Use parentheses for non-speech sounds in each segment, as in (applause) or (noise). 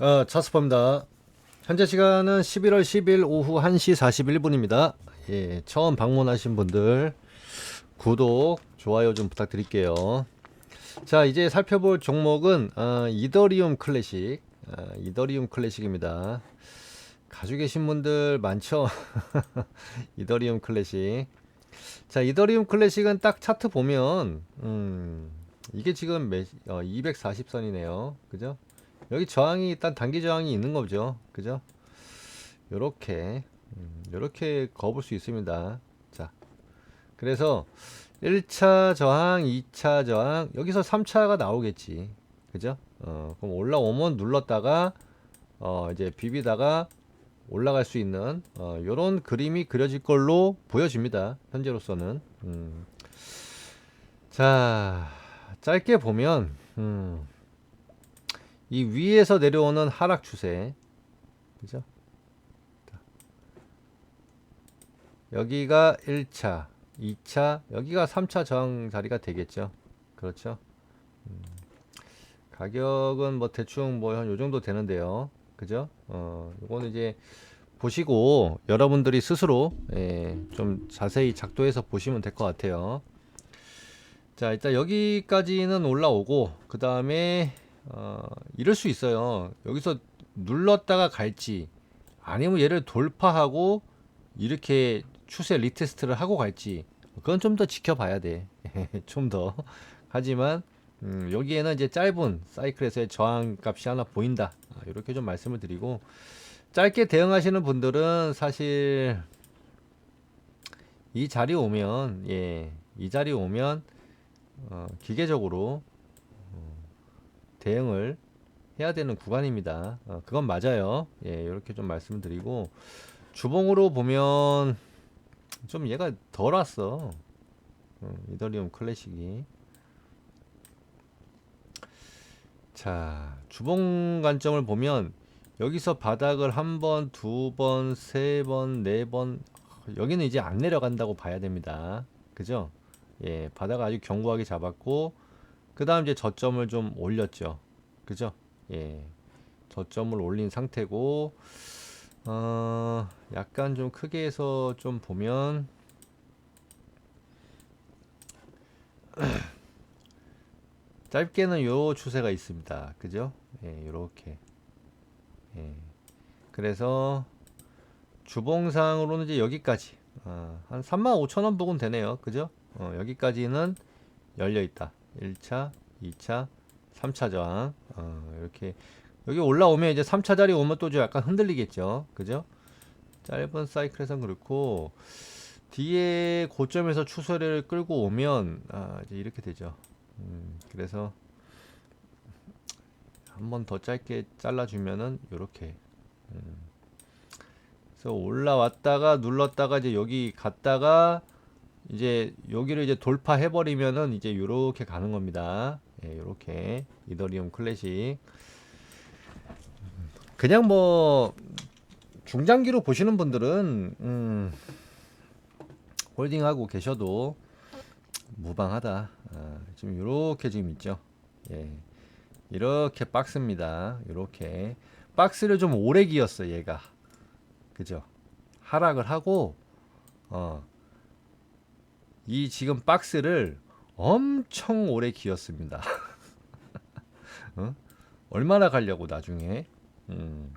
어, 차스퍼입니다. 현재 시간은 11월 10일 오후 1시 41분입니다. 예, 처음 방문하신 분들 구독, 좋아요 좀 부탁드릴게요. 자, 이제 살펴볼 종목은 어, 이더리움 클래식, 어, 이더리움 클래식입니다. 가지고 계신 분들 많죠? (laughs) 이더리움 클래식. 자, 이더리움 클래식은 딱 차트 보면 음, 이게 지금 몇, 어, 240선이네요. 그죠? 여기 저항이 일단 단기 저항이 있는 거죠. 그죠? 요렇게 음, 요렇게 거볼 수 있습니다. 자. 그래서 1차 저항, 2차 저항, 여기서 3차가 나오겠지. 그죠? 어, 그럼 올라오면 눌렀다가 어, 이제 비비다가 올라갈 수 있는 어, 요런 그림이 그려질 걸로 보여집니다. 현재로서는. 음. 자, 짧게 보면 음. 이 위에서 내려오는 하락 추세. 그죠? 자. 여기가 1차, 2차, 여기가 3차 저항 자리가 되겠죠. 그렇죠? 음. 가격은 뭐 대충 뭐 한 요 정도 되는데요. 그죠? 어, 요거는 이제 보시고 여러분들이 스스로 예, 좀 자세히 작도해서 보시면 될 것 같아요. 자, 일단 여기까지는 올라오고 그 다음에 어, 이럴 수 있어요. 여기서 눌렀다가 갈지 아니면 얘를 돌파하고 이렇게 추세 리테스트를 하고 갈지 그건 좀 더 지켜봐야 돼. (laughs) 좀 더. 하지만 음, 여기에는 이제 짧은 사이클에서의 저항 값이 하나 보인다. 아, 이렇게 좀 말씀을 드리고 짧게 대응하시는 분들은 사실 이 자리 오면 예, 이 자리 오면 어, 기계적으로 어, 대응을 해야 되는 구간입니다. 어, 그건 맞아요. 예, 이렇게 좀 말씀드리고 주봉으로 보면 좀 얘가 덜 왔어. 어, 이더리움 클래식이. 자, 주봉 관점을 보면 여기서 바닥을 한 번, 두 번, 세 번, 네 번 여기는 이제 안 내려간다고 봐야 됩니다. 그죠? 예, 바닥 아주 견고하게 잡았고 그 다음 이제 저점을 좀 올렸죠. 그죠? 예, 저점을 올린 상태고 어, 약간 좀 크게 해서 좀 보면 (clears throat) 짧게는 요 추세가 있습니다. 그죠? 예, 요렇게. 예. 그래서 주봉상으로는 이제 여기까지 어, 한 35,000원 부근 되네요. 그죠? 어, 여기까지는 열려 있다. 1차, 2차, 3차 저항. 어, 이렇게 여기 올라오면 이제 3차 자리 오면 또좀 약간 흔들리겠죠. 그죠? 짧은 사이클에선 그렇고 뒤에 고점에서 추세를 끌고 오면 아, 이제 이렇게 되죠. 음, 그래서 한 번 더 짧게 잘라주면은 요렇게 음. 그래서 올라왔다가 눌렀다가 이제 여기 갔다가 이제 여기를 이제 돌파해 버리면은 이제 요렇게 가는 겁니다. 예, 요렇게 이더리움 클래식 그냥 뭐 중장기로 보시는 분들은 음, 홀딩하고 계셔도 무방하다. 아, 지금 이렇게 지금 있죠. 예. 이렇게 박스입니다. 이렇게 박스를 좀 오래 기었어 얘가. 그죠? 하락을 하고 어. 이 지금 박스를 엄청 오래 기었습니다. (laughs) 어? 얼마나 가려고 나중에. 음.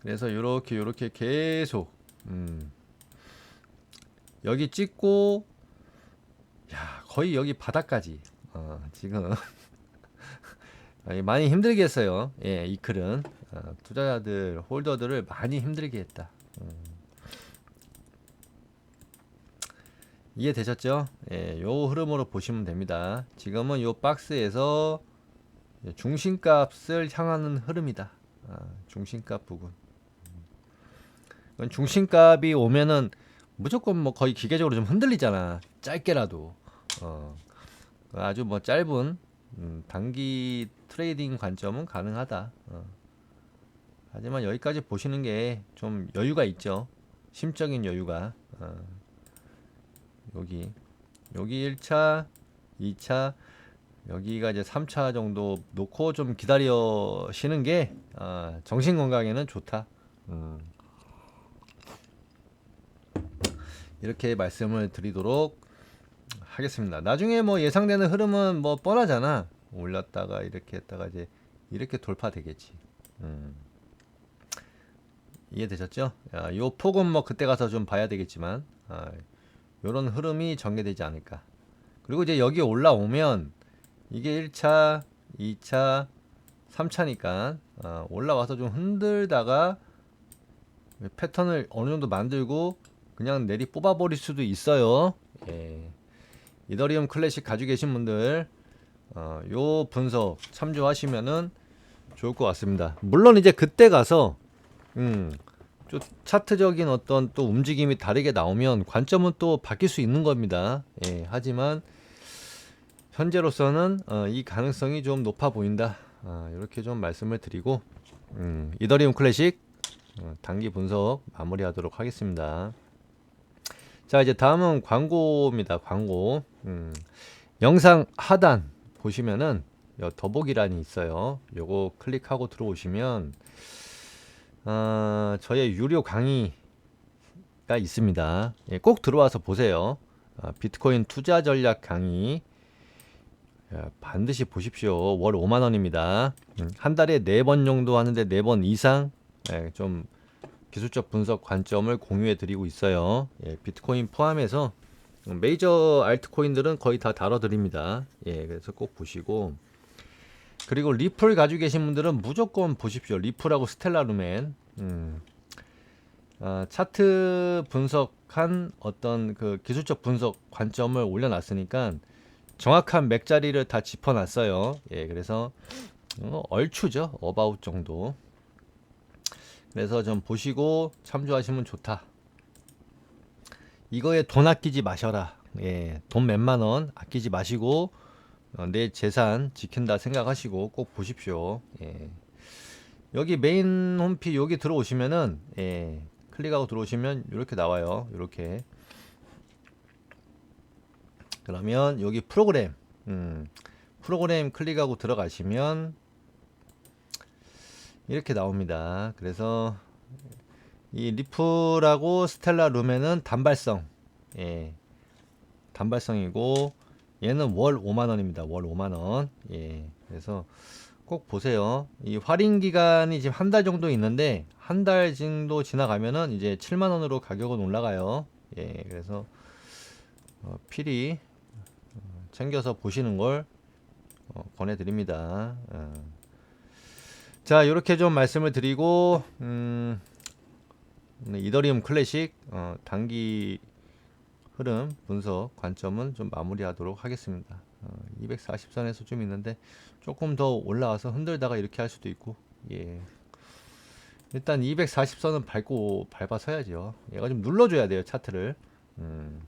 그래서 이렇게 이렇게 계속 음. 여기 찍고 야 거의 여기 바닥까지 어, 지금 (laughs) 많이 힘들겠어요. 예, 이 클은 어, 투자자들 홀더들을 많이 힘들게 했다. 음. 이해되셨죠? 예, 요 흐름으로 보시면 됩니다. 지금은 요 박스에서 중심값을 향하는 흐름이다. 아, 중심값 부분. 음. 중심값이 오면은 무조건 뭐 거의 기계적으로 좀 흔들리잖아. 짧게라도. 어, 아주 뭐 짧은 음, 단기 트레이딩 관점은 가능하다. 어. 하지만 여기까지 보시는 게 좀 여유가 있죠. 심적인 여유가. 어. 여기 여기 1차, 2차 여기가 이제 3차 정도 놓고 좀 기다려시는 게 아, 정신 건강에는 좋다. 음. 이렇게 말씀을 드리도록 하겠습니다. 나중에 뭐 예상되는 흐름은 뭐 뻔하잖아. 올렸다가 이렇게 했다가 이제 이렇게 돌파되겠지. 음. 이해되셨죠? 야, 요 폭은 뭐 그때 가서 좀 봐야 되겠지만 아, 요런 흐름이 전개되지 않을까. 그리고 이제 여기 올라오면 이게 1차, 2차, 3차니까 어, 올라와서 좀 흔들다가 패턴을 어느 정도 만들고 그냥 내리 뽑아버릴 수도 있어요. 예. 이더리움 클래식 가지고 계신 분들 어, 요 분석 참조하시면은 좋을 것 같습니다. 물론 이제 그때 가서 음, 좀 차트적인 어떤 또 움직임이 다르게 나오면 관점은 또 바뀔 수 있는 겁니다. 예, 하지만 현재로서는 어, 이 가능성이 좀 높아 보인다. 아, 이렇게 좀 말씀을 드리고 음, 이더리움 클래식 어, 단기 분석 마무리하도록 하겠습니다. 자 이제 다음은 광고입니다. 광고 음, 영상 하단 보시면은 여 더보기란이 있어요. 요거 클릭하고 들어오시면 어, 저의 유료 강의가 있습니다. 예, 꼭 들어와서 보세요. 아, 비트코인 투자 전략 강의 야, 반드시 보십시오. 월 5만 원입니다. 음, 한 달에 네 번 정도 하는데 네 번 이상 예, 좀 기술적 분석 관점을 공유해 드리고 있어요. 예, 비트코인 포함해서 메이저 알트코인들은 거의 다 다뤄 드립니다. 예, 그래서 꼭 보시고 그리고 리플 가지고 계신 분들은 무조건 보십시오. 리플하고 스텔라루멘. 음. 아, 차트 분석한 어떤 그 기술적 분석 관점을 올려놨으니까 정확한 맥자리를 다 짚어놨어요. 예, 그래서 어, 얼추죠. 어바웃 정도. 그래서 좀 보시고 참조하시면 좋다. 이거에 돈 아끼지 마셔라. 예, 돈 몇만 원 아끼지 마시고 어, 내 재산 지킨다 생각하시고 꼭 보십시오. 예. 여기 메인 홈피 여기 들어오시면은 예, 클릭하고 들어오시면 이렇게 나와요. 이렇게 그러면 여기 프로그램 음, 프로그램 클릭하고 들어가시면 이렇게 나옵니다. 그래서 이 리플하고 스텔라 룸에는 단발성 예, 단발성이고 얘는 월 5만 원입니다. 월 5만 원. 예. 그래서 꼭 보세요. 이 할인 기간이 지금 한 달 정도 있는데 한 달 정도 지나가면은 이제 7만 원으로 가격은 올라가요. 예. 그래서 어, 필히 어, 챙겨서 보시는 걸 어, 권해드립니다. 어. 자, 이렇게 좀 말씀을 드리고 음, 오늘 이더리움 클래식 어, 단기 흐름 분석 관점은 좀 마무리하도록 하겠습니다. 어, 240선에서 좀 있는데 조금 더 올라와서 흔들다가 이렇게 할 수도 있고 예. 일단 240선은 밟고 밟아 서야죠. 얘가 좀 눌러줘야 돼요 차트를. 음.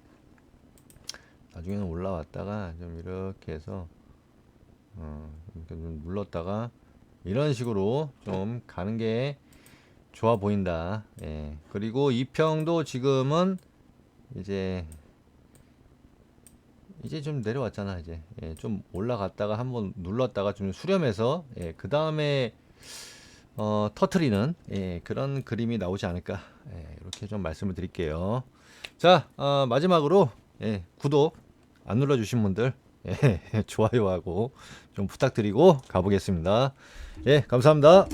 나중에는 올라왔다가 좀 이렇게 해서 어, 이렇게 좀 눌렀다가 이런 식으로 좀 가는 게 좋아 보인다. 예. 그리고 이 평도 지금은 이제 이제 좀 내려왔잖아 이제. 예, 좀 올라갔다가 한번 눌렀다가 좀 수렴해서 예, 그 다음에 어, 터트리는 예, 그런 그림이 나오지 않을까 예, 이렇게 좀 말씀을 드릴게요. 자 어, 마지막으로 예, 구독 안 눌러주신 분들 예, (laughs) 좋아요하고 좀 부탁드리고 가보겠습니다. 예 감사합니다